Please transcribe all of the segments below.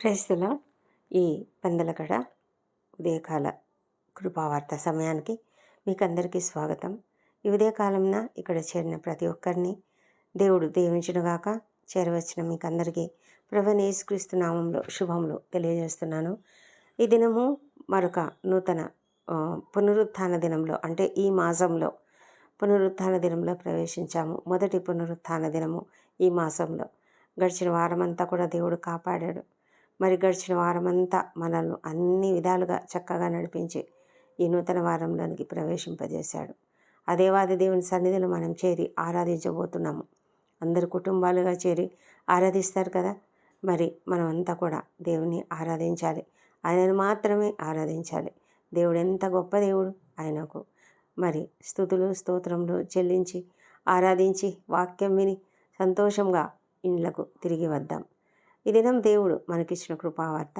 క్రైస్తుల ఈ పందలకడ ఉదయకాల కృపావార్త సమయానికి మీకు అందరికీ స్వాగతం. ఈ ఉదయకాలంన ఇక్కడ చేరిన ప్రతి ఒక్కరిని దేవుడు దీవించునుగాక. చేరవచ్చిన మీకు అందరికీ ప్రభు యేసుక్రీస్తు నామంలో శుభములు తెలియజేస్తున్నాను. ఈ దినము మరొక నూతన పునరుత్థాన దినంలో అంటే ఈ మాసంలో పునరుత్థాన దినంలో ప్రవేశించాము. మొదటి పునరుత్థాన దినము ఈ మాసంలో. గడిచిన వారమంతా కూడా దేవుడు కాపాడాడు. మరి గడిచిన వారమంతా మనల్ని అన్ని విధాలుగా చక్కగా నడిపించి ఈ నూతన వారంలోనికి ప్రవేశింపజేశాడు. ఆ దేవాది దేవుని సన్నిధిలో మనం చేరి ఆరాధించబోతున్నాము. అందరు కుటుంబాలుగా చేరి ఆరాధిస్తారు కదా? మరి మనమంతా కూడా దేవుని ఆరాధించాలి. ఆయనను మాత్రమే ఆరాధించాలి. దేవుడు ఎంత గొప్ప దేవుడు ఆయనకు. మరి స్థుతులు స్తోత్రములు చెల్లించి ఆరాధించి వాక్యం విని సంతోషంగా ఇండ్లకు తిరిగి వద్దాం. ఈ దినం దేవుడు మనకిచ్చిన కృపావార్త.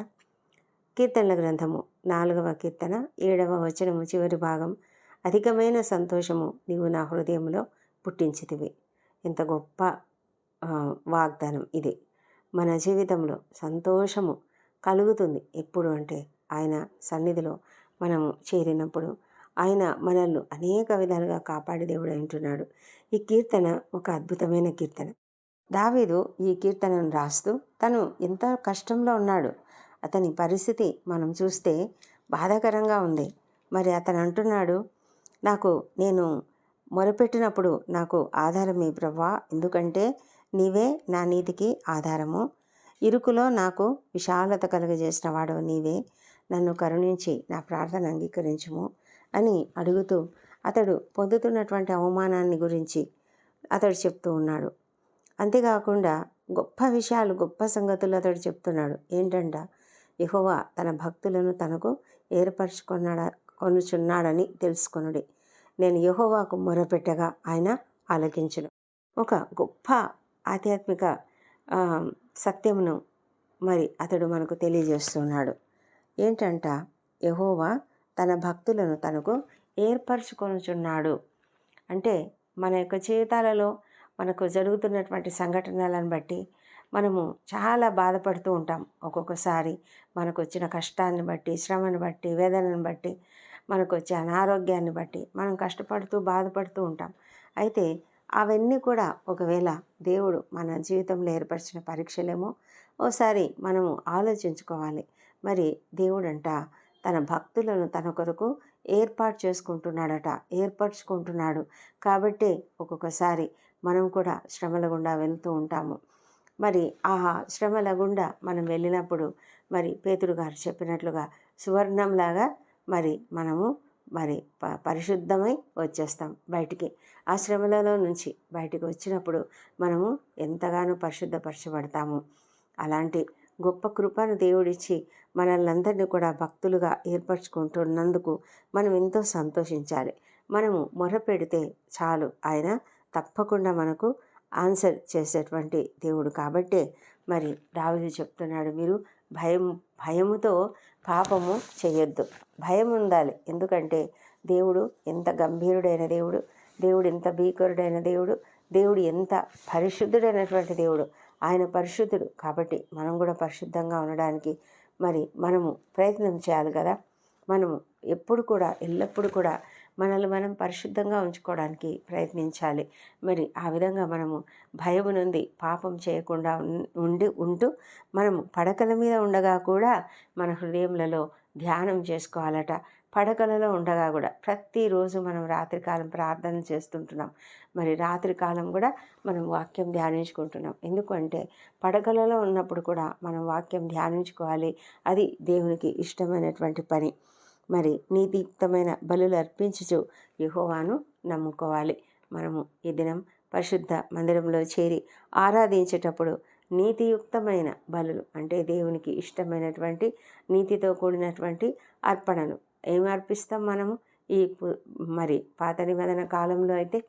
కీర్తనల గ్రంథము నాలుగవ కీర్తన ఏడవ వచనము చివరి భాగం. అధికమైన సంతోషము నీవు నా హృదయంలో పుట్టించితివి. ఎంత గొప్ప వాగ్దానం ఇది. మన జీవితంలో సంతోషము కలుగుతుంది. ఎప్పుడు అంటే ఆయన సన్నిధిలో మనము చేరినప్పుడు ఆయన మనల్ని అనేక విధాలుగా కాపాడి దేవుడు అంటున్నాడు. ఈ కీర్తన ఒక అద్భుతమైన కీర్తన. దావీదు ఈ కీర్తనను రాస్తూ తను ఎంత కష్టంలో ఉన్నాడు. అతని పరిస్థితి మనం చూస్తే బాధాకరంగా ఉంది. మరి అతను అంటున్నాడు నాకు నేను మొరపెట్టినప్పుడు నాకు ఆధారమే ప్రవ్వా? ఎందుకంటే నీవే నా నీతికి ఆధారము. ఇరుకులో నాకు విశాలత కలుగజేసిన వాడు నీవే. నన్ను కరుణించి నా ప్రార్థన అంగీకరించుము అని అడుగుతూ అతడు పొందుతున్నటువంటి అవమానాన్ని గురించి అతడు చెప్తూ ఉన్నాడు. అంతేకాకుండా గొప్ప విషయాలు గొప్ప సంగతులు అతడు చెప్తున్నాడు. ఏంటంట? యహోవా తన భక్తులను తనకు ఏర్పరచుకున్నాడా కొనుచున్నాడని తెలుసుకొనుడి. నేను యహోవాకు మొరపెట్టగా ఆయన ఆలకించును. ఒక గొప్ప ఆధ్యాత్మిక సత్యమును మరి అతడు మనకు తెలియజేస్తున్నాడు. ఏంటంట? యహోవా తన భక్తులను తనకు ఏర్పరచుకొనుచున్నాడు. అంటే మన యొక్క జీవితాలలో మనకు జరుగుతున్నటువంటి సంఘటనలను బట్టి మనము చాలా బాధపడుతూ ఉంటాం. ఒక్కొక్కసారి మనకు వచ్చిన కష్టాన్ని బట్టి శ్రమను బట్టి వేదనను బట్టి మనకు వచ్చే అనారోగ్యాన్ని బట్టి మనం కష్టపడుతూ బాధపడుతూ ఉంటాం. అయితే అవన్నీ కూడా ఒకవేళ దేవుడు మన జీవితంలో ఏర్పరిచిన పరీక్షలేమో ఓసారి మనము ఆలోచించుకోవాలి. మరి దేవుడంట తన భక్తులను తన కొరకు ఏర్పాటు చేసుకుంటున్నాడట ఏర్పరచుకుంటున్నాడు. కాబట్టి ఒక్కొక్కసారి మనం కూడా శ్రమల గుండా వెళ్తూ ఉంటాము. మరి ఆ శ్రమల గుండా మనం వెళ్ళినప్పుడు మరి పేతుడు గారు చెప్పినట్లుగా సువర్ణంలాగా మరి మనము మరి ప పరిశుద్ధమై వచ్చేస్తాం బయటికి. ఆ శ్రమలలో నుంచి బయటికి వచ్చినప్పుడు మనము ఎంతగానో పరిశుద్ధపరచబడతాము. అలాంటి గొప్ప కృపను దేవుడిచ్చి మనల్ని అందరినీ కూడా భక్తులుగా ఏర్పరచుకుంటున్నందుకు మనం ఎంతో సంతోషించాలి. మనము మొర పెడితే చాలు. ఆయన తప్పకుండా మనకు ఆన్సర్ చేసేటువంటి దేవుడు కాబట్టే మరి రావులు చెప్తున్నాడు మీరు భయం భయముతో పాపము చేయొద్దు. భయం ఉండాలి. ఎందుకంటే దేవుడు ఎంత గంభీరుడైన దేవుడు దేవుడు ఎంత భీకరుడైన దేవుడు దేవుడు ఎంత పరిశుద్ధుడైనటువంటి దేవుడు ఆయన పరిశుద్ధుడు కాబట్టి మనం కూడా పరిశుద్ధంగా ఉండడానికి మరి మనము ప్రయత్నం చేయాలి కదా. మనము ఎప్పుడు కూడా ఎల్లప్పుడూ కూడా మనల్ని మనం పరిశుద్ధంగా ఉంచుకోవడానికి ప్రయత్నించాలి. మరి ఆ విధంగా మనము భయం నుండి పాపం చేయకుండా ఉండి ఉంటూ మనము పడకల మీద ఉండగా కూడా మన హృదయములలో ధ్యానం చేసుకోవాలట. పడకలలో ఉండగా కూడా ప్రతిరోజు మనం రాత్రికాలం ప్రార్థన చేస్తుంటున్నాం. మరి రాత్రికాలం కూడా మనం వాక్యం ధ్యానించుకుంటున్నాం. ఎందుకంటే పడకలలో ఉన్నప్పుడు కూడా మనం వాక్యం ధ్యానించుకోవాలి. అది దేవునికి ఇష్టమైనటువంటి పని. మరి నీతియుక్తమైన బలులు అర్పించుచు యుహోవాను నమ్ముకోవాలి. మనము ఈ దినం పరిశుద్ధ మందిరంలో చేరి ఆరాధించేటప్పుడు నీతియుక్తమైన బలులు అంటే దేవునికి ఇష్టమైనటువంటి నీతితో కూడినటువంటి అర్పణను ఏం అర్పిస్తాం మనము? ఈ మరి పాత నిబంధన కాలంలో అయితే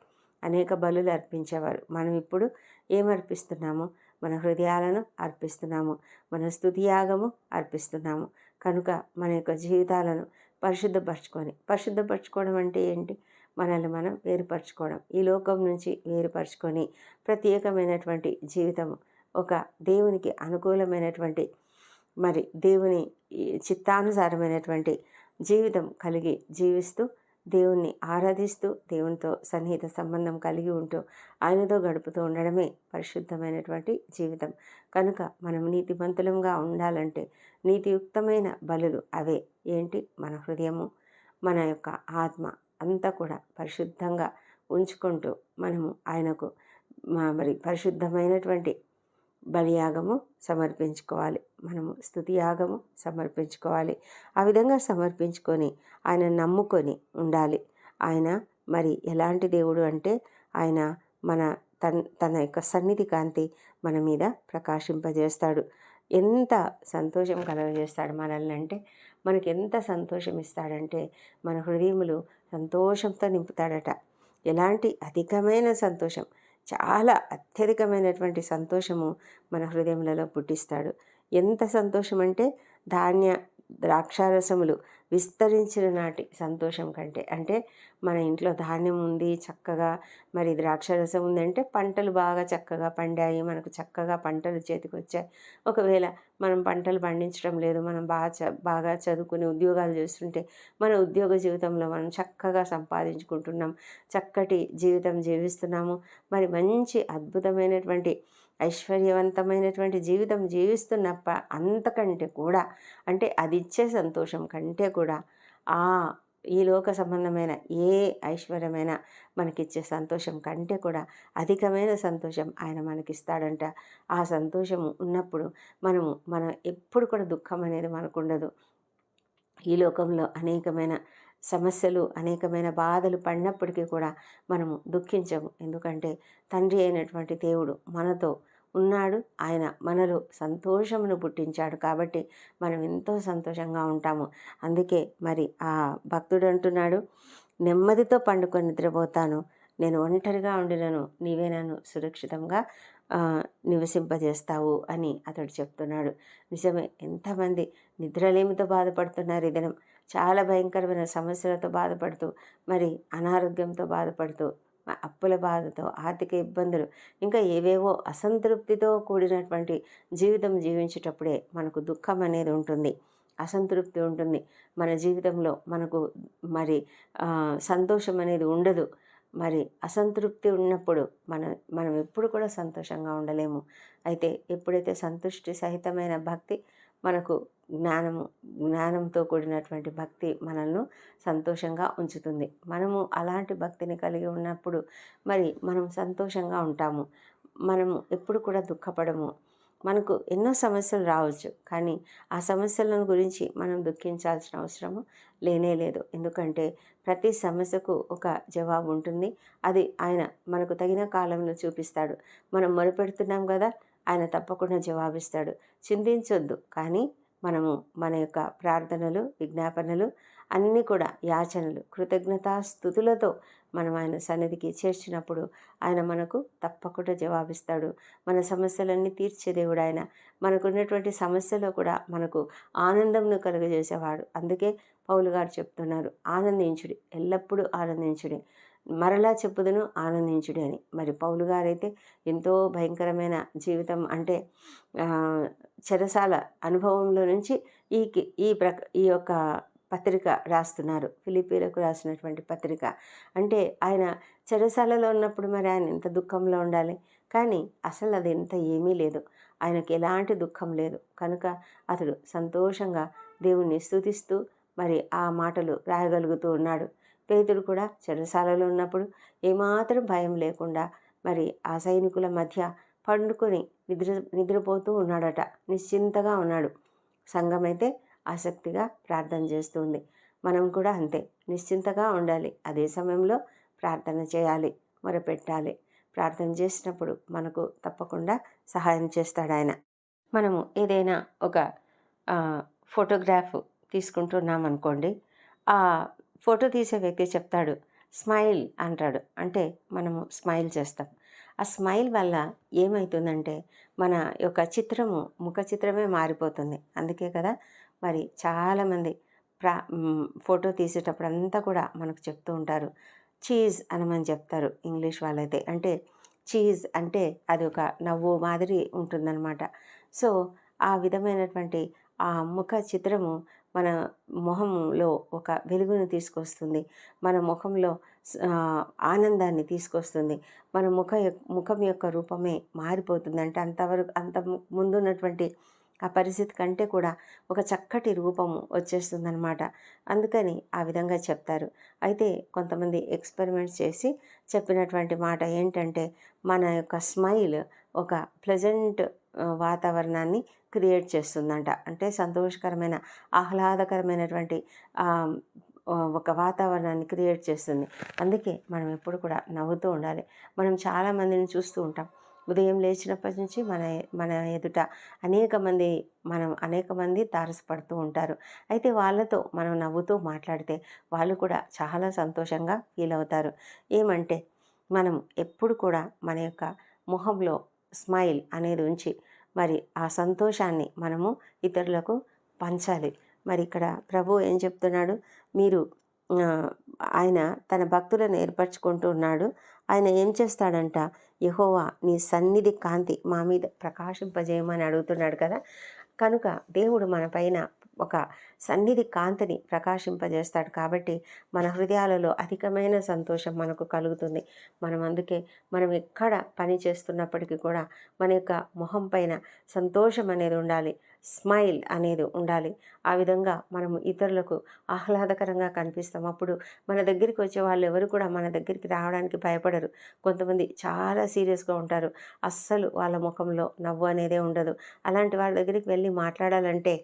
అనేక బలులు అర్పించేవారు. మనం ఇప్పుడు ఏం అర్పిస్తున్నాము? మన హృదయాలను అర్పిస్తున్నాము. మన స్థుతియాగము అర్పిస్తున్నాము. కనుక మన యొక్క జీవితాలను పరిశుద్ధపరచుకొని. పరిశుద్ధపరచుకోవడం అంటే ఏంటి? మనల్ని మనం వేరుపరచుకోవడం. ఈ లోకం నుంచి వేరుపరచుకొని ప్రత్యేకమైనటువంటి జీవితం ఒక దేవునికి అనుకూలమైనటువంటి మరి దేవుని చిత్తానుసారమైనటువంటి జీవితం కలిగి జీవిస్తూ దేవుణ్ణి ఆరాధిస్తూ దేవునితో సన్నిహిత సంబంధం కలిగి ఉంటూ ఆయనతో గడుపుతూ ఉండడమే పరిశుద్ధమైనటువంటి జీవితం. కనుక మనం నీతిమంతులంగా ఉండాలంటే నీతియుక్తమైన బలులు అవే. ఏంటి? మన హృదయము మన యొక్క ఆత్మ అంతా కూడా పరిశుద్ధంగా ఉంచుకుంటూ మనము ఆయనకు మరి పరిశుద్ధమైనటువంటి బలియాగము సమర్పించుకోవాలి. మనము స్థుతి యాగము సమర్పించుకోవాలి. ఆ విధంగా సమర్పించుకొని ఆయన నమ్ముకొని ఉండాలి. ఆయన మరి ఎలాంటి దేవుడు అంటే ఆయన మన తన్ తన యొక్క సన్నిధి కాంతి మన మీద ప్రకాశింపజేస్తాడు. ఎంత సంతోషం కలగజేస్తాడు మనల్ని అంటే మనకి ఎంత సంతోషం ఇస్తాడంటే మన హృదయములు సంతోషంతో నింపుతాడట. ఎలాంటి అధికమైన సంతోషం చాలా అత్యధికమైనటువంటి సంతోషము మన హృదయములలో పుట్టిస్తాడు. ఎంత సంతోషం అంటే ధాన్య ద్రాక్షారసములు విస్తరించిన నాటి సంతోషం కంటే అంటే మన ఇంట్లో ధాన్యం ఉంది చక్కగా మరి ద్రాక్షారసం ఉందంటే పంటలు బాగా చక్కగా పండాయి మనకు చక్కగా పంటలు చేతికి వచ్చాయి ఒకవేళ మనం పంటలు పండించడం లేదు మనం బాగా చ బాగా చదువుకుని ఉద్యోగాలు చేస్తుంటే మన ఉద్యోగ జీవితంలో మనం చక్కగా సంపాదించుకుంటున్నాం చక్కటి జీవితం జీవిస్తున్నాము. మరి మంచి అద్భుతమైనటువంటి ఐశ్వర్యవంతమైనటువంటి జీవితం జీవిస్తున్నప్ప అంతకంటే కూడా అంటే అది ఇచ్చే సంతోషం కంటే కూడా ఆ ఈ లోక సంబంధమైన ఏ ఐశ్వర్యమైన మనకిచ్చే సంతోషం కంటే కూడా అధికమైన సంతోషం ఆయన మనకిస్తాడంట. ఆ సంతోషం ఉన్నప్పుడు మనము మనం ఎప్పుడు కూడా దుఃఖం అనేది మనకు ఉండదు ఈ లోకంలో అనేకమైన సమస్యలు అనేకమైన బాధలు పడినప్పటికీ కూడా మనము దుఃఖించము. ఎందుకంటే తండ్రి అయినటువంటి దేవుడు మనతో ఉన్నాడు. ఆయన మనలో సంతోషమును పుట్టించాడు కాబట్టి మనం ఎంతో సంతోషంగా ఉంటాము. అందుకే మరి ఆ భక్తుడు అంటున్నాడు నెమ్మదితో పండుకొని నిద్రపోతాను. నేను ఒంటరిగా ఉండినను. నీవే నన్ను సురక్షితంగా నివసింపజేస్తావు అని అతడు చెప్తున్నాడు. నిజమే ఎంతమంది నిద్రలేమితో బాధపడుతున్నారు ఈ దినం. చాలా భయంకరమైన సమస్యలతో బాధపడుతూ మరి అనారోగ్యంతో బాధపడుతూ అప్పుల బాధతో ఆర్థిక ఇబ్బందులు ఇంకా ఏవేవో అసంతృప్తితో కూడినటువంటి జీవితం జీవించేటప్పుడే మనకు దుఃఖం అనేది ఉంటుంది. అసంతృప్తి ఉంటుంది. మన జీవితంలో మనకు మరి సంతోషం అనేది ఉండదు. మరి అసంతృప్తి ఉన్నప్పుడు మన మనం ఎప్పుడు కూడా సంతోషంగా ఉండలేము. అయితే ఎప్పుడైతే సంతుష్టి సహితమైన భక్తి మనకు జ్ఞానము జ్ఞానంతో కూడినటువంటి భక్తి మనల్ని సంతోషంగా ఉంచుతుంది. మనము అలాంటి భక్తిని కలిగి ఉన్నప్పుడు మరి మనం సంతోషంగా ఉంటాము. మనము ఎప్పుడు కూడా దుఃఖపడము. మనకు ఎన్నో సమస్యలు రావచ్చు. కానీ ఆ సమస్యలను గురించి మనం దుఃఖించాల్సిన అవసరము లేనే లేదు. ఎందుకంటే ప్రతి సమస్యకు ఒక జవాబు ఉంటుంది. అది ఆయన మనకు తగిన కాలంలో చూపిస్తాడు. మనం మొరపెడుతున్నాం కదా ఆయన తప్పకుండా జవాబిస్తాడు. చింతించొద్దు. కానీ మనము మన యొక్క ప్రార్థనలు విజ్ఞాపనలు అన్నీ కూడా యాచనలు కృతజ్ఞతాస్థుతులతో మనం ఆయన సన్నిధికి చేర్చినప్పుడు ఆయన మనకు తప్పకుండా జవాబిస్తాడు. మన సమస్యలన్నీ తీర్చే దేవుడు ఆయన. మనకున్నటువంటి సమస్యలో కూడా మనకు ఆనందంను కలుగజేసేవాడు. అందుకే పౌలు గారు చెప్తున్నారు ఆనందించుడి. ఎల్లప్పుడూ ఆనందించుడి. మరలా చెప్పుదును ఆనందించుడి అని. మరి పౌలు గారైతే ఎంతో భయంకరమైన జీవితం అంటే చెరసాల అనుభవంలో నుంచి ఈ ఈ ప్రక ఈ యొక్క పత్రిక రాస్తున్నారు. ఫిలిపీలకు రాసినటువంటి పత్రిక. అంటే ఆయన చెరసాలలో ఉన్నప్పుడు మరి ఆయన ఎంత దుఃఖంలో ఉండాలి? కానీ అసలు అది ఎంత ఏమీ లేదు. ఆయనకి ఎలాంటి దుఃఖం లేదు. కనుక అతడు సంతోషంగా దేవుణ్ణి స్తుతిస్తూ మరి ఆ మాటలు రాయగలుగుతూ ఉన్నాడు. పేతుడు కూడా చెరసాలలో ఉన్నప్పుడు ఏమాత్రం భయం లేకుండా మరి ఆ సైనికుల మధ్య పండుకొని నిద్ర నిద్రపోతూ ఉన్నాడట. నిశ్చింతగా ఉన్నాడు. సంఘం అయితే ఆసక్తిగా ప్రార్థన చేస్తుంది. మనం కూడా అంతే. నిశ్చింతగా ఉండాలి. అదే సమయంలో ప్రార్థన చేయాలి. మొరపెట్టాలి. ప్రార్థన చేసినప్పుడు మనకు తప్పకుండా సహాయం చేస్తాడు ఆయన. మనము ఏదైనా ఒక ఫోటోగ్రాఫ్ తీసుకుంటున్నాం అనుకోండి ఆ ఫోటో తీసే వ్యక్తి చెప్తాడు స్మైల్ అంటాడు. అంటే మనము స్మైల్ చేస్తాం. ఆ స్మైల్ వల్ల ఏమవుతుందంటే మన యొక్క చిత్రము ముఖ చిత్రమే మారిపోతుంది. అందుకే కదా మరి చాలామంది ప్రా ఫోటో తీసేటప్పుడు అంతా కూడా మనకు చెప్తూ ఉంటారు చీజ్ అనమని చెప్తారు ఇంగ్లీష్ వాళ్ళైతే. అంటే చీజ్ అంటే అది ఒక నవ్వు మాదిరి ఉంటుందన్నమాట. సో ఆ విధమైనటువంటి ఆ ముఖ చిత్రము మన మొహంలో ఒక వెలుగును తీసుకొస్తుంది. మన ముఖంలో ఆనందాన్ని తీసుకొస్తుంది. మన ముఖ ముఖం యొక్క రూపమే మారిపోతుంది అంటే అంతవరకు అంత ముందు ముందున్నటువంటి ఆ పరిస్థితి కంటే కూడా ఒక చక్కటి రూపము వచ్చేస్తుందనమాట అందుకని ఆ విధంగా చెప్తారు. అయితే కొంతమంది ఎక్స్పెరిమెంట్స్ చేసి చెప్పినటువంటి మాట ఏంటంటే మన యొక్క స్మైల్ ఒక ప్లెజెంట్ వాతావరణాన్ని క్రియేట్ చేస్తుందంట. అంటే సంతోషకరమైన ఆహ్లాదకరమైనటువంటి ఒక వాతావరణాన్ని క్రియేట్ చేస్తుంది. అందుకే మనం ఎప్పుడు కూడా నవ్వుతూ ఉండాలి. మనం చాలామందిని చూస్తూ ఉంటాం. ఉదయం లేచినప్పటి నుంచి మన మన ఎదుట అనేక మంది మనం అనేక మంది తారసపడుతూ ఉంటారు. అయితే వాళ్ళతో మనం నవ్వుతూ మాట్లాడితే వాళ్ళు కూడా చాలా సంతోషంగా ఫీల్ అవుతారు. ఏమంటే మనం ఎప్పుడు కూడా మన యొక్క మొహంలో స్మైల్ అనేది ఉంచి మరి ఆ సంతోషాన్ని మనము ఇతరులకు పంచాలి. మరి ఇక్కడ ప్రభు ఏం చెప్తున్నాడు? మీరు ఆయన తన భక్తులను ఏర్పరచుకుంటూ ఉన్నాడు. ఆయన ఏం చేస్తాడంట? యహోవా నీ సన్నిధి కాంతి మా మీద ప్రకాశింపజేయమని అడుగుతున్నాడు కదా. కనుక దేవుడు మన పైన ఒక సన్నిధి కాంతిని ప్రకాశింపజేస్తాడు. కాబట్టి మన హృదయాలలో అధికమైన సంతోషం మనకు కలుగుతుంది. మనం అందుకే మనం ఎక్కడ పని చేస్తున్నప్పటికీ కూడా మన యొక్క మొహం పైన సంతోషం అనేది ఉండాలి. స్మైల్ అనేది ఉండాలి. ఆ విధంగా మనము ఇతరులకు ఆహ్లాదకరంగా కనిపిస్తాం. అప్పుడు మన దగ్గరికి వచ్చే వాళ్ళు ఎవరు కూడా మన దగ్గరికి రావడానికి భయపడరు. కొంతమంది చాలా సీరియస్గా ఉంటారు. అస్సలు వాళ్ళ ముఖంలో నవ్వు అనేదే ఉండదు. అలాంటి వాళ్ళ దగ్గరికి వెళ్ళి మాట్లాడాలంటే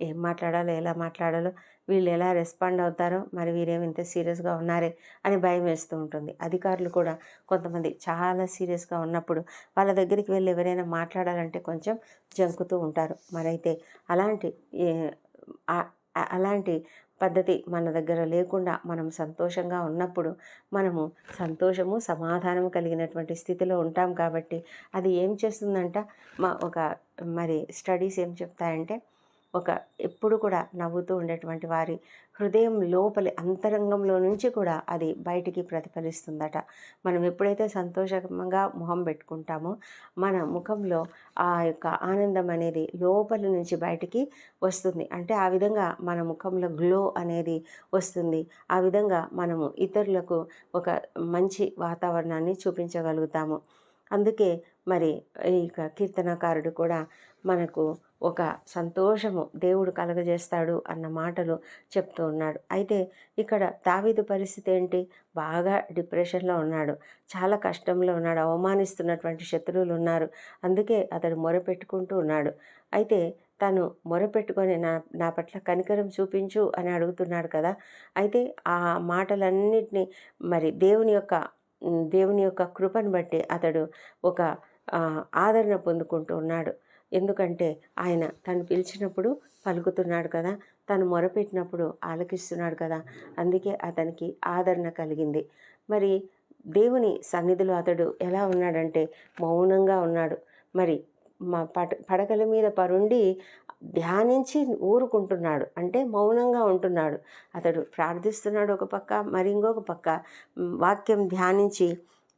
ఏం మాట్లాడాలో ఎలా మాట్లాడాలో వీళ్ళు ఎలా రెస్పాండ్ అవుతారో మరి వీరేమి ఇంత సీరియస్గా ఉన్నారే అని భయం వేస్తూ ఉంటుంది. అధికారులు కూడా కొంతమంది చాలా సీరియస్గా ఉన్నప్పుడు వాళ్ళ దగ్గరికి వెళ్ళి ఎవరైనా మాట్లాడాలంటే కొంచెం జంకుతూ ఉంటారు. మరైతే అలాంటి ఏ- అలాంటి పద్ధతి మన దగ్గర లేకుండా మనం సంతోషంగా ఉన్నప్పుడు మనము సంతోషము సమాధానము కలిగినటువంటి స్థితిలో ఉంటాం కాబట్టి అది ఏం చేస్తుందంట? మా ఒక మరి స్టడీస్ ఏం చెప్తాయంటే ఒక ఎప్పుడు కూడా నవ్వుతూ ఉండేటువంటి వారి హృదయం లోపలి అంతరంగంలో నుంచి కూడా అది బయటికి ప్రతిఫలిస్తుందట. మనం ఎప్పుడైతే సంతోషంగా మొహం పెట్టుకుంటామో మన ముఖంలో ఆ యొక్క ఆనందం అనేది లోపలి నుంచి బయటికి వస్తుంది. అంటే ఆ విధంగా మన ముఖంలో గ్లో అనేది వస్తుంది. ఆ విధంగా మనము ఇతరులకు ఒక మంచి వాతావరణాన్ని చూపించగలుగుతాము. అందుకే మరి ఈ కీర్తనకారుడు కూడా మనకు ఒక సంతోషము దేవుడు కలగజేస్తాడు అన్న మాటలు చెప్తూ ఉన్నాడు. అయితే ఇక్కడ దావీదు పరిస్థితి ఏంటి? బాగా డిప్రెషన్లో ఉన్నాడు. చాలా కష్టంలో ఉన్నాడు. అవమానిస్తున్నటువంటి శత్రువులు ఉన్నారు. అందుకే అతడు మొరపెట్టుకుంటూ ఉన్నాడు. అయితే తను మొరపెట్టుకొని నా నా పట్ల కనికరం చూపించు అని అడుగుతున్నాడు కదా? అయితే ఆ మాటలన్నిటినీ మరి దేవుని యొక్క దేవుని యొక్క కృపను బట్టి అతడు ఒక ఆదరణ పొందుకుంటూ ఉన్నాడు. ఎందుకంటే ఆయన తను పిలిచినప్పుడు పలుకుతున్నాడు కదా తను మొరపెట్టినప్పుడు ఆలకిస్తున్నాడు కదా అందుకే అతనికి ఆదరణ కలిగింది. మరి దేవుని సన్నిధిలో అతడు ఎలా ఉన్నాడంటే మౌనంగా ఉన్నాడు. మరి మా పట పడకల మీద పరుండి ధ్యానించి ఊరుకుంటున్నాడు. అంటే మౌనంగా ఉంటున్నాడు. అతడు ప్రార్థిస్తున్నాడు ఒక పక్క మరి ఇంకొక పక్క వాక్యం ధ్యానించి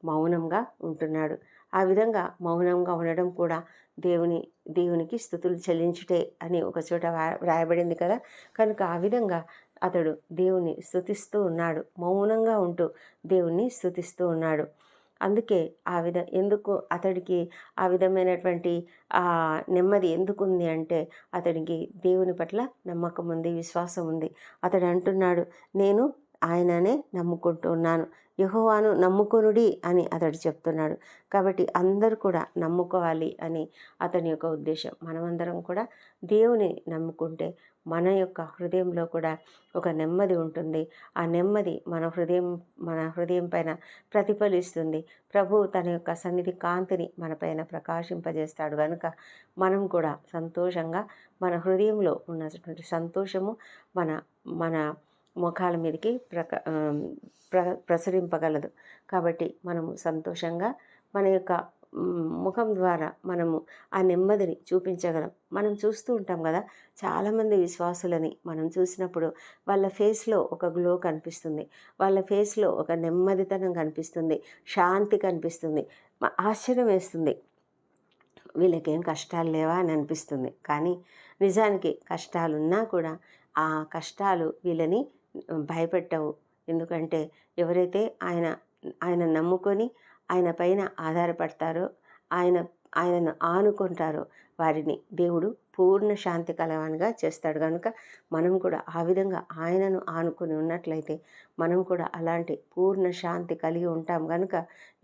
మౌనంగా ఉంటున్నాడు. ఆ విధంగా మౌనంగా ఉండడం కూడా దేవుని దేవునికి స్థుతులు చెల్లించుటే అని ఒక చోట వ్రాయబడింది కదా. కనుక ఆ విధంగా అతడు దేవుని స్థుతిస్తూ ఉన్నాడు. మౌనంగా ఉంటూ దేవుణ్ణి స్థుతిస్తూ ఉన్నాడు. అందుకే ఆ విధ ఎందుకు అతడికి ఆ విధమైనటువంటి నెమ్మది ఎందుకు ఉంది అంటే అతడికి దేవుని పట్ల నమ్మకం ఉంది విశ్వాసం ఉంది. అతడు అంటున్నాడు నేను ఆయననే నమ్ముకుంటూ ఉన్నాను. యహోవాను నమ్ముకొనుడి అని అతడు చెప్తున్నాడు. కాబట్టి అందరూ కూడా నమ్ముకోవాలి అని అతని యొక్క ఉద్దేశం. మనమందరం కూడా దేవుని నమ్ముకుంటే మన యొక్క హృదయంలో కూడా ఒక నెమ్మది ఉంటుంది. ఆ నెమ్మది మన హృదయం మన హృదయం పైన ప్రతిఫలిస్తుంది. ప్రభు తన యొక్క సన్నిధి కాంతిని మన పైన ప్రకాశింపజేస్తాడు కనుక మనం కూడా సంతోషంగా మన హృదయంలో ఉన్నటువంటి సంతోషము మన మన ముఖాల మీదకి ప్రక ప్ర ప్రసరింపగలదు. కాబట్టి మనము సంతోషంగా మన యొక్క ముఖం ద్వారా మనము ఆ నెమ్మదిని చూపించగలం. మనం చూస్తూ ఉంటాం కదా చాలామంది విశ్వాసులని మనం చూసినప్పుడు వాళ్ళ ఫేస్లో ఒక గ్లో కనిపిస్తుంది. వాళ్ళ ఫేస్లో ఒక నెమ్మదితనం కనిపిస్తుంది. శాంతి కనిపిస్తుంది. ఆశ్చర్యం వేస్తుంది. వీళ్ళకేం కష్టాలు లేవా అని అనిపిస్తుంది. కానీ నిజానికి కష్టాలున్నా కూడా ఆ కష్టాలు వీళ్ళని భయపెట్టవు. ఎందుకంటే ఎవరైతే ఆయన ఆయన నమ్ముకొని ఆయన పైన ఆధారపడతారో ఆయన ఆయనను ఆనుకుంటారో వారిని దేవుడు పూర్ణ శాంతి కలవానిగా చేస్తాడు. కనుక మనం కూడా ఆ విధంగా ఆయనను ఆనుకొని ఉన్నట్లయితే మనం కూడా అలాంటి పూర్ణ శాంతి కలిగి ఉంటాం. కనుక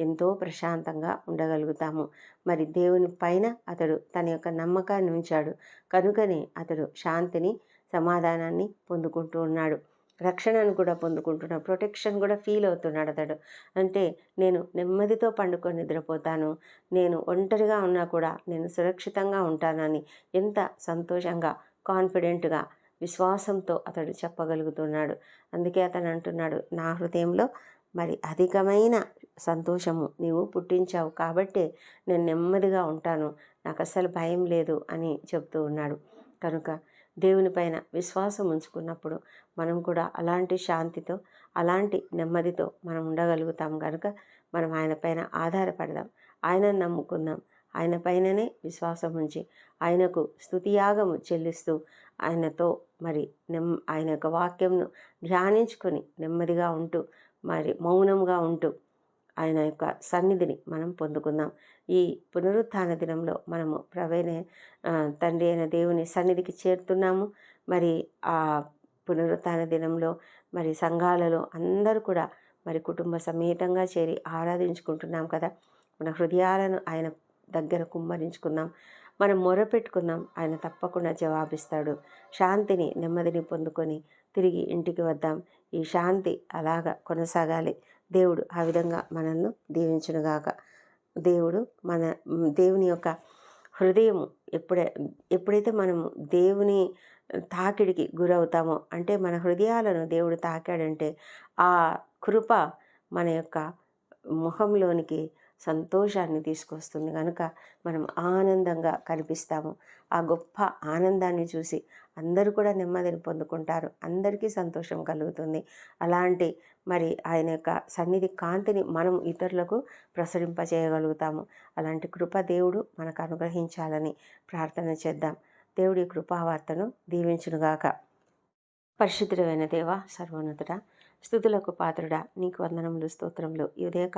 ఎంతో ప్రశాంతంగా ఉండగలుగుతాము. మరి దేవుని పైన అతడు తన యొక్క నమ్మకాన్ని ఉంచాడు. కనుకనే అతడు శాంతిని సమాధానాన్ని పొందుకుంటూ ఉన్నాడు. రక్షణను కూడా పొందుకుంటున్నాడు. ప్రొటెక్షన్ కూడా ఫీల్ అవుతున్నాడు అతడు. అంటే నేను నెమ్మదితో పండుకొని నిద్రపోతాను. నేను ఒంటరిగా ఉన్నా కూడా నేను సురక్షితంగా ఉంటానని ఎంత సంతోషంగా కాన్ఫిడెంట్గా విశ్వాసంతో అతడు చెప్పగలుగుతున్నాడు. అందుకే అతను అంటున్నాడు నా హృదయంలో మరి అధికమైన సంతోషము నీవు పుట్టించావు కాబట్టే నేను నెమ్మదిగా ఉంటాను. నాకు అసలు భయం లేదు అని చెప్తూ ఉన్నాడు. కనుక దేవుని పైన విశ్వాసం ఉంచుకున్నప్పుడు మనం కూడా అలాంటి శాంతితో అలాంటి నెమ్మదితో మనం ఉండగలుగుతాం కనుక మనం ఆయన పైన ఆధారపడదాం. ఆయన నమ్ముకుందాం. ఆయన పైననే విశ్వాసం ఉంచి ఆయనకు స్థుతియాగము చెల్లిస్తూ ఆయనతో మరి నెమ్ ఆయన యొక్క వాక్యంను ధ్యానించుకొని నెమ్మదిగా ఉంటూ మరి మౌనంగా ఉంటూ ఆయన యొక్క సన్నిధిని మనం పొందుకుందాం. ఈ పునరుత్థాన దినంలో మనము ప్రవేణ తండ్రి అయిన దేవుని సన్నిధికి చేరుతున్నాము. మరి ఆ పునరుత్థాన దినంలో మరి సంఘాలలో అందరూ కూడా మరి కుటుంబ సమేతంగా చేరి ఆరాధించుకుంటున్నాం కదా. మన హృదయాలను ఆయన దగ్గర కుమ్మరించుకుందాం. మనం మొరపెట్టుకుందాం. ఆయన తప్పకుండా జవాబిస్తాడు. శాంతిని నెమ్మదిని పొందుకొని తిరిగి ఇంటికి వద్దాం. ఈ శాంతి అలాగా కొనసాగాలి. దేవుడు ఆ విధంగా మనల్ని దీవించునుగాక. దేవుడు మన దేవుని యొక్క హృదయం ఎప్పుడే ఎప్పుడైతే మనము దేవుని తాకిడికి గురవుతామో అంటే మన హృదయాలను దేవుడు తాకాడంటే ఆ కృప మన యొక్క ముఖంలోనికి సంతోషాన్ని తీసుకొస్తుంది. కనుక మనం ఆనందంగా కనిపిస్తాము. ఆ గొప్ప ఆనందాన్ని చూసి అందరూ కూడా నెమ్మదిని పొందుకుంటారు. అందరికీ సంతోషం కలుగుతుంది. అలాంటి మరి ఆయన యొక్క సన్నిధి కాంతిని మనం ఇతరులకు ప్రసరింపచేయగలుగుతాము. అలాంటి కృప దేవుడు మనకు అనుగ్రహించాలని ప్రార్థన చేద్దాం. దేవుడి కృపావార్తను దీవించునుగాక. పరిశుద్ధుడైన దేవ సర్వోన్నతుడ స్థుతులకు పాత్రుడా నీకు వందనములు స్తోత్రములు. ఈ ఉదయ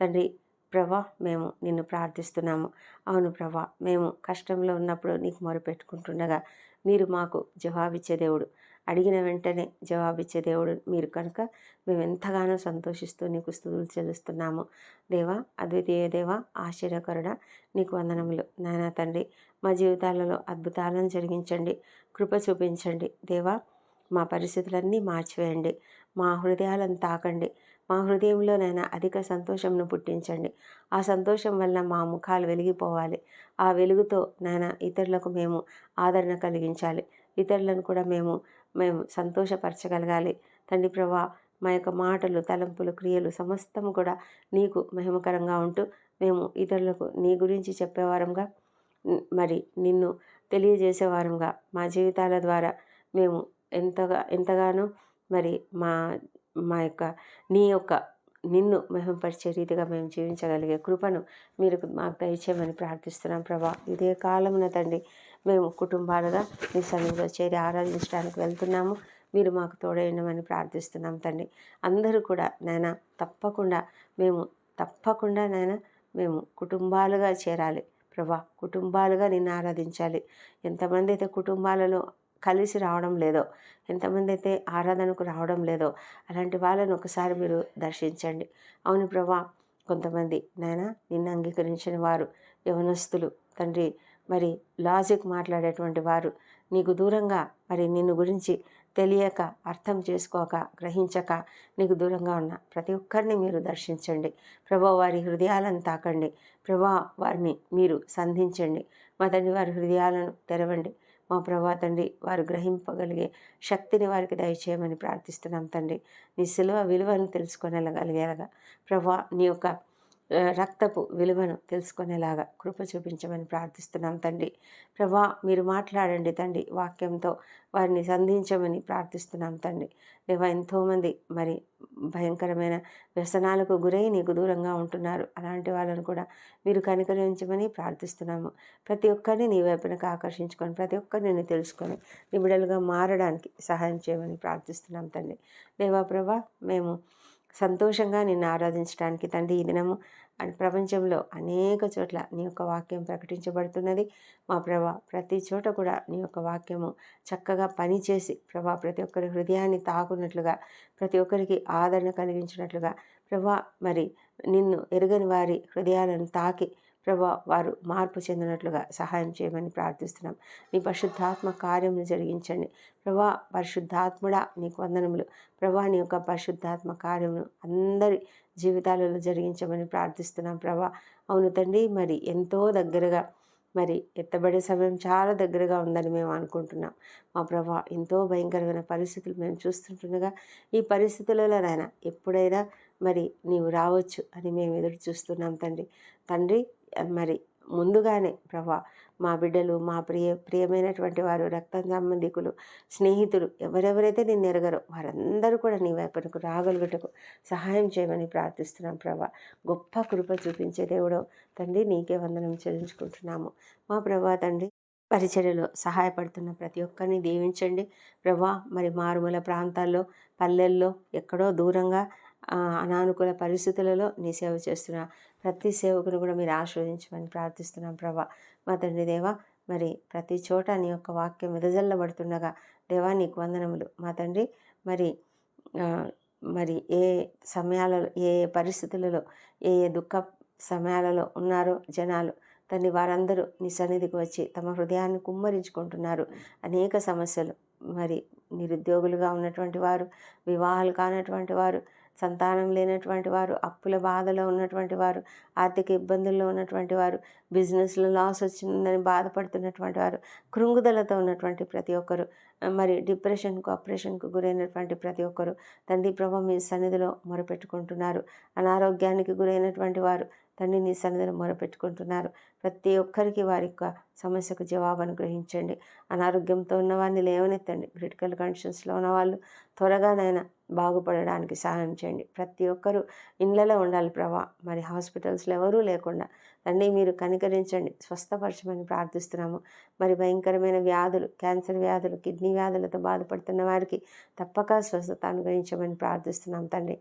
తండ్రి ప్రభా మేము నిన్ను ప్రార్థిస్తున్నాము. అవును ప్రభా మేము కష్టంలో ఉన్నప్పుడు నీకు మొరపెట్టుకుంటుండగా మీరు మాకు జవాబిచ్చే దేవుడు. అడిగిన వెంటనే జవాబిచ్చే దేవుడు మీరు కనుక మేము ఎంతగానో సంతోషిస్తూ నీకు స్థుతులు చెల్లిస్తున్నాము. దేవా అద్వితీయ దేవ ఆశ్చర్యకరుడ నీకు వందనములు. నాయన తండ్రి మా జీవితాలలో అద్భుతాలను జరిగించండి కృప చూపించండి. దేవా మా పరిస్థితులన్నీ మార్చివేయండి. మా హృదయాలను తాకండి. మా హృదయంలోనైనా అధిక సంతోషంను పుట్టించండి. ఆ సంతోషం వల్ల మా ముఖాలు వెలిగిపోవాలి. ఆ వెలుగుతో నాయన ఇతరులకు మేము ఆదరణ కలిగించాలి. ఇతరులను కూడా మేము మేము సంతోషపరచగలగాలి. తండ్రి ప్రభా మా యొక్క మాటలు తలంపులు క్రియలు సమస్తం కూడా నీకు మహిమకరంగా ఉంటూ మేము ఇతరులకు నీ గురించి చెప్పేవారంగా మరి నిన్ను తెలియజేసేవారంగా మా జీవితాల ద్వారా మేము ఎంతగా ఎంతగానో మరి మా మా యొక్క నీ యొక్క నిన్ను మహిమపరిచే రీతిగా మేము జీవించగలిగే కృపను మీరు మాకు దయచేయమని ప్రార్థిస్తున్నాం ప్రభా. ఇదే కాలమున తండ్రి మేము కుటుంబాలుగా మీ సన్నిధిలో చేరి ఆరాధించడానికి వెళ్తున్నాము. మీరు మాకు తోడైనమని ప్రార్థిస్తున్నాం తండ్రి. అందరూ కూడా నాయన తప్పకుండా మేము తప్పకుండా నాయన మేము కుటుంబాలుగా చేరాలి ప్రభా. కుటుంబాలుగా నిన్ను ఆరాధించాలి. ఎంతమంది అయితే కుటుంబాలలో కలిసి రావడం లేదో ఎంతమంది అయితే ఆరాధనకు రావడం లేదో అలాంటి వాళ్ళను ఒకసారి మీరు దర్శించండి. అవును ప్రభా కొంతమంది నాయన నిన్ను అంగీకరించిన వారు యవనస్తులు తండ్రి మరి లాజిక్ మాట్లాడేటువంటి వారు నీకు దూరంగా మరి నిన్ను గురించి తెలియక అర్థం చేసుకోక గ్రహించక నీకు దూరంగా ఉన్న ప్రతి ఒక్కరిని మీరు దర్శించండి. ప్రభా వారి హృదయాలను తాకండి. ప్రభా వారిని మీరు సంధించండి. మా తండ్రి వారి హృదయాలను తెరవండి. మా ప్రభా తండ్రి వారు గ్రహింపగలిగే శక్తిని వారికి దయచేయమని ప్రార్థిస్తున్నాం తండ్రి. నీ సిలువ విలువను తెలుసుకొనగలిగేలాగా. ప్రభా నీ యొక్క రక్తపు విలువను తెలుసుకునేలాగా కృప చూపించమని ప్రార్థిస్తున్నాం తండ్రి. ప్రభా మీరు మాట్లాడండి తండ్రి వాక్యంతో వారిని సంధించమని ప్రార్థిస్తున్నాం తండ్రి. దేవ ఎంతోమంది మరి భయంకరమైన వ్యసనాలకు గురై నీకు దూరంగా ఉంటున్నారు. అలాంటి వాళ్ళను కూడా మీరు కనికరించమని ప్రార్థిస్తున్నాము. ప్రతి ఒక్కరిని నీ వైపునకు ఆకర్షించుకొని ప్రతి ఒక్కరిని తెలుసుకొని నిబిడలుగా మారడానికి సహాయం చేయమని ప్రార్థిస్తున్నాం తండ్రి. దేవా ప్రభా మేము సంతోషంగా నిన్ను ఆరాధించడానికి తండ్రి ఈ దినము అండ్ ప్రపంచంలో అనేక చోట్ల నీ యొక్క వాక్యం ప్రకటించబడుతున్నది. మా ప్రభా ప్రతి చోట కూడా నీ యొక్క వాక్యము చక్కగా పనిచేసి ప్రభా ప్రతి ఒక్కరి హృదయాన్ని తాకున్నట్లుగా ప్రతి ఒక్కరికి ఆదరణ కలిగించినట్లుగా ప్రభా మరి నిన్ను ఎరగని వారి హృదయాలను తాకి ప్రభా వారు మార్పు చెందినట్లుగా సహాయం చేయమని ప్రార్థిస్తున్నాం. నీ పరిశుద్ధాత్మ కార్యమును జరిగించండి. ప్రభా పరిశుద్ధాత్ముడా నీకు వందనములు. ప్రభా నీ యొక్క పరిశుద్ధాత్మ కార్యమును అందరి జీవితాలలో జరిగించమని ప్రార్థిస్తున్నాం ప్రభా. అవును తండ్రి మరి ఎంతో దగ్గరగా మరి ఎత్తబడే సమయం చాలా దగ్గరగా ఉందని మేము అనుకుంటున్నాం. మా ప్రభా ఎంతో భయంకరమైన పరిస్థితులు మేము చూస్తుంటుండగా ఈ పరిస్థితులలోనైనా ఎప్పుడైనా మరి నీవు రావచ్చు అని మేము ఎదురు చూస్తున్నాం తండ్రి. తండ్రి మరి ముందుగానే ప్రభా మా బిడ్డలు మా ప్రియ ప్రియమైనటువంటి వారు రక్త సంబంధికులు స్నేహితులు ఎవరెవరైతే నేను ఎరగరో వారందరూ కూడా నీ వైపునకు రాగలుగుటకు సహాయం చేయమని ప్రార్థిస్తున్నాం ప్రభా. గొప్ప కృప చూపించే దేవుడు తండ్రి నీకే వందనం చెల్లించుకుంటున్నాము. మా ప్రభా తండ్రి పరిచర్యలో సహాయపడుతున్న ప్రతి ఒక్కరిని దీవించండి. ప్రభా మరి మారుమూల ప్రాంతాల్లో పల్లెల్లో ఎక్కడో దూరంగా అనానుకూల పరిస్థితులలో నీ సేవ చేస్తున్న ప్రతి సేవకును కూడా మీరు ఆశీర్వదించమని ప్రార్థిస్తున్నాం ప్రభా. మా తండ్రి దేవా మరి ప్రతి చోట నీ యొక్క వాక్యం విదజల్లబడుతుండగా దేవా నీకు వందనములు. మా తండ్రి మరి మరి ఏ సమయాలలో ఏ ఏ పరిస్థితులలో ఏ ఏ దుఃఖ సమయాలలో ఉన్నారో జనాలు తండ్రి వారందరూ నీ సన్నిధికి వచ్చి తమ హృదయాన్ని కుమ్మరించుకుంటున్నారు. అనేక సమస్యలు మరి నిరుద్యోగులుగా ఉన్నటువంటి వారు వివాహాలు కానటువంటి వారు సంతానం లేనటువంటి వారు అప్పుల బాధలో ఉన్నటువంటి వారు ఆర్థిక ఇబ్బందుల్లో ఉన్నటువంటి వారు బిజినెస్లో లాస్ వచ్చిందని బాధపడుతున్నటువంటి వారు కృంగుదలతో ఉన్నటువంటి ప్రతి ఒక్కరు మరి డిప్రెషన్కు అప్రెషన్కు గురైనటువంటి ప్రతి ఒక్కరు తండ్రి ప్రభు మీ సన్నిధిలో మొరపెట్టుకుంటున్నారు. అనారోగ్యానికి గురైనటువంటి వారు తండ్రి నీ సన్నిధిలో మొరపెట్టుకుంటున్నారు. ప్రతి ఒక్కరికి వారి యొక్క సమస్యకు జవాబు అనుగ్రహించండి. అనారోగ్యంతో ఉన్న వారిని లేవనెత్తండి. క్రిటికల్ కండిషన్స్లో ఉన్న వాళ్ళు త్వరగానైనా బాగుపడడానికి సహాయం చేయండి. ప్రతి ఒక్కరూ ఇళ్ళలో ఉండాలి ప్రభా. మరి హాస్పిటల్స్లో ఎవరూ లేకుండా తండ్రి మీరు కనికరించండి. స్వస్థపరచమని ప్రార్థిస్తున్నాము. మరి భయంకరమైన వ్యాధులు క్యాన్సర్ వ్యాధులు కిడ్నీ వ్యాధులతో బాధపడుతున్న వారికి తప్పక స్వస్థత అనుగ్రహించమని ప్రార్థిస్తున్నాం తండ్రి.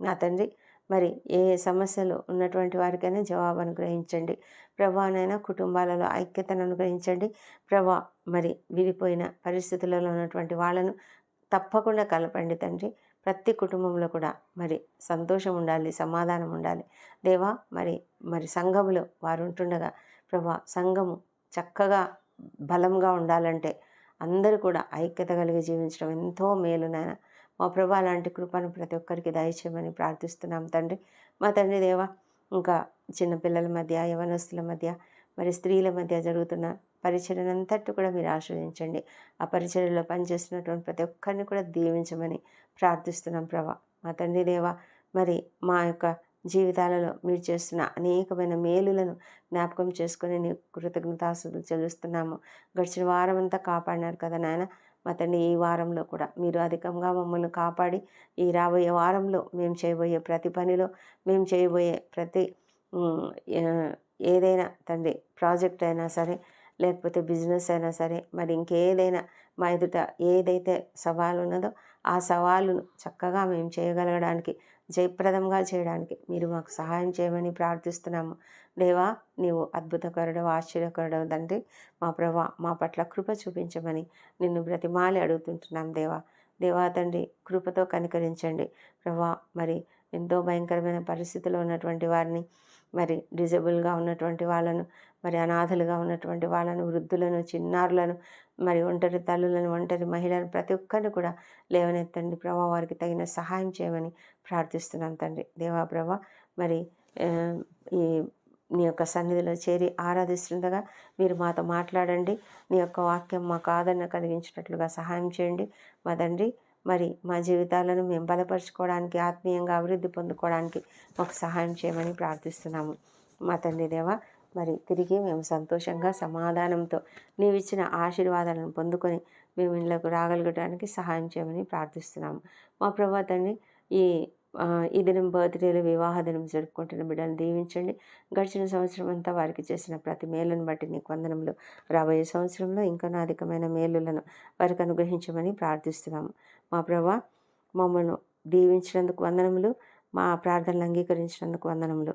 నా తండ్రి మరి ఏ సమస్యలు ఉన్నటువంటి వారికైనా జవాబు అనుగ్రహించండి. ప్రభానైనా కుటుంబాలలో ఐక్యతను అనుగ్రహించండి. ప్రభా మరి విడిపోయిన పరిస్థితులలో ఉన్నటువంటి వాళ్ళను తప్పకుండా కలపండి తండ్రి. ప్రతి కుటుంబంలో కూడా మరి సంతోషం ఉండాలి సమాధానం ఉండాలి. దేవా మరి మరి సంఘములో వారు ఉంటుండగా ప్రభా సంఘము చక్కగా బలంగా ఉండాలంటే అందరూ కూడా ఐక్యత కలిగి జీవించడం ఎంతో మేలు నాయన. మా ప్రభా లాంటి కృపను ప్రతి ఒక్కరికి దయచేయమని ప్రార్థిస్తున్నాం తండ్రి. మా తండ్రి దేవా ఇంకా చిన్నపిల్లల మధ్య యవనస్తుల మధ్య మరి స్త్రీల మధ్య జరుగుతున్న పరిచర్యనంతటి కూడా మీరు ఆశ్రయించండి. ఆ పరిచర్యలో పనిచేస్తున్నటువంటి ప్రతి ఒక్కరిని కూడా దీవించమని ప్రార్థిస్తున్నాం ప్రభా. మా తండ్రి దేవా మరి మా యొక్క జీవితాలలో మీరు చేస్తున్న అనేకమైన మేలులను జ్ఞాపకం చేసుకొని నీ కృతజ్ఞతాస్తులు చెల్లిస్తున్నాము. గడిచిన వారం అంతా కాపాడినారు కదా నాయన. మా తండ్రి ఈ వారంలో కూడా మీరు అధికంగా మమ్మల్ని కాపాడి ఈ రాబోయే వారంలో మేము చేయబోయే ప్రతి పనిలో మేము చేయబోయే ప్రతి ఏదైనా తండ్రి ప్రాజెక్ట్ అయినా సరే లేకపోతే బిజినెస్ అయినా సరే మరి ఇంకేదైనా మా ఎదుట ఏదైతే సవాలు ఉన్నదో ఆ సవాలును చక్కగా మేము చేయగలగడానికి జయప్రదంగా చేయడానికి మీరు మాకు సహాయం చేయమని ప్రార్థిస్తున్నాము. దేవా నీవు అద్భుతకరుడవు ఆశ్చర్యకరుడవు తండ్రి. మా ప్రభా మా పట్ల కృప చూపించమని నిన్ను బ్రతిమాలి అడుగుతుంటున్నాం దేవా. దేవా తండ్రి కృపతో కనికరించండి. ప్రభా మరి ఎంతో భయంకరమైన పరిస్థితిలో ఉన్నటువంటి వారిని మరి డిజబుల్గా ఉన్నటువంటి వాళ్ళను మరి అనాథలుగా ఉన్నటువంటి వాళ్ళను వృద్ధులను చిన్నారులను మరి ఒంటరి తల్లులను ఒంటరి మహిళలను ప్రతి ఒక్కరిని కూడా లేవనెత్తండి. ప్రభా వారికి తగిన సహాయం చేయమని ప్రార్థిస్తున్నాం తండ్రి. దేవా ప్రభా మరి ఈ నీ యొక్క సన్నిధిలో చేరి ఆరాధిస్తుండగా మీరు మాతో మాట్లాడండి. నీ యొక్క వాక్యం మాకు ఆదరణ కలిగించినట్లుగా సహాయం చేయండి. మా తండ్రి మరి మా జీవితాలను మేము బలపరుచుకోవడానికి ఆత్మీయంగా అభివృద్ధి పొందుకోవడానికి మాకు సహాయం చేయమని ప్రార్థిస్తున్నాము. మా తండ్రి దేవ మరి తిరిగి మేము సంతోషంగా సమాధానంతో నీవిచ్చిన ఆశీర్వాదాలను పొందుకొని మేము ఇళ్ళకు రాగలగడానికి సహాయం చేయమని ప్రార్థిస్తున్నాము. మా ప్రభా తండ్రి ఈ ఈ దినం బర్త్డేలు వివాహ దినం జరుపుకుంటున్న బిడ్డలను దీవించండి. గడిచిన సంవత్సరం అంతా వారికి చేసిన ప్రతి మేలును బట్టి నీకు వందనములు. రాబోయే సంవత్సరంలో ఇంకా అధికమైన మేలులను వారికి అనుగ్రహించమని ప్రార్థిస్తున్నాము. మా ప్రభా మమ్మల్ని దీవించినందుకు వందనములు. మా ప్రార్థనలు అంగీకరించినందుకు వందనములు.